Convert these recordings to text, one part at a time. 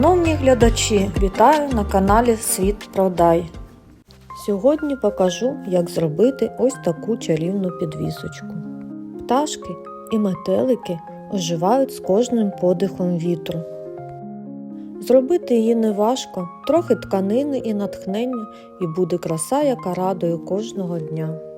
Шановні глядачі, вітаю на каналі Світ Продай. Сьогодні покажу, як зробити ось таку чарівну підвісочку. Пташки і метелики оживають з кожним подихом вітру. Зробити її неважко, трохи тканини і натхнення, і буде краса, яка радує кожного дня.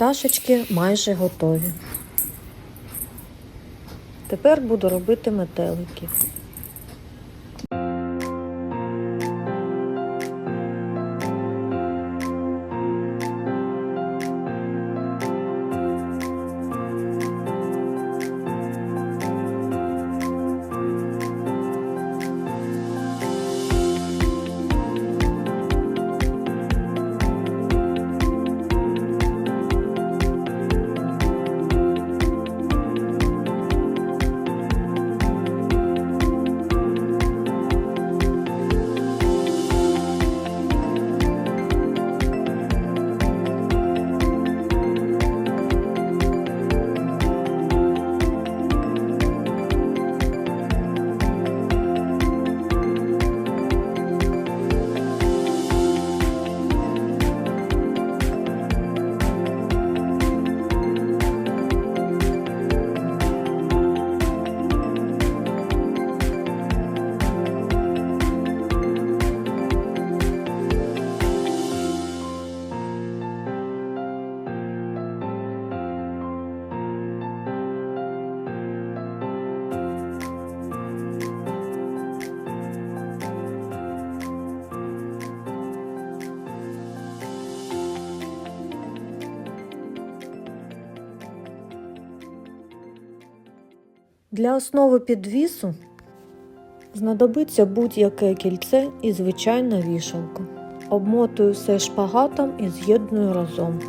Пташечки майже готові. Тепер буду робити метеликів. Для основи підвісу знадобиться будь-яке кільце і звичайна вішалка. Обмотую все шпагатом і з'єдную разом.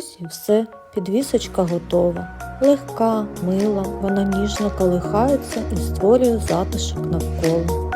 Ось і все, підвісочка готова. Легка, мила, вона ніжно колихається і створює затишок навколо.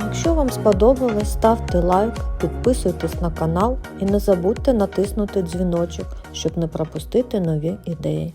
Якщо вам сподобалось, ставте лайк, підписуйтесь на канал і не забудьте натиснути дзвіночок, щоб не пропустити нові ідеї.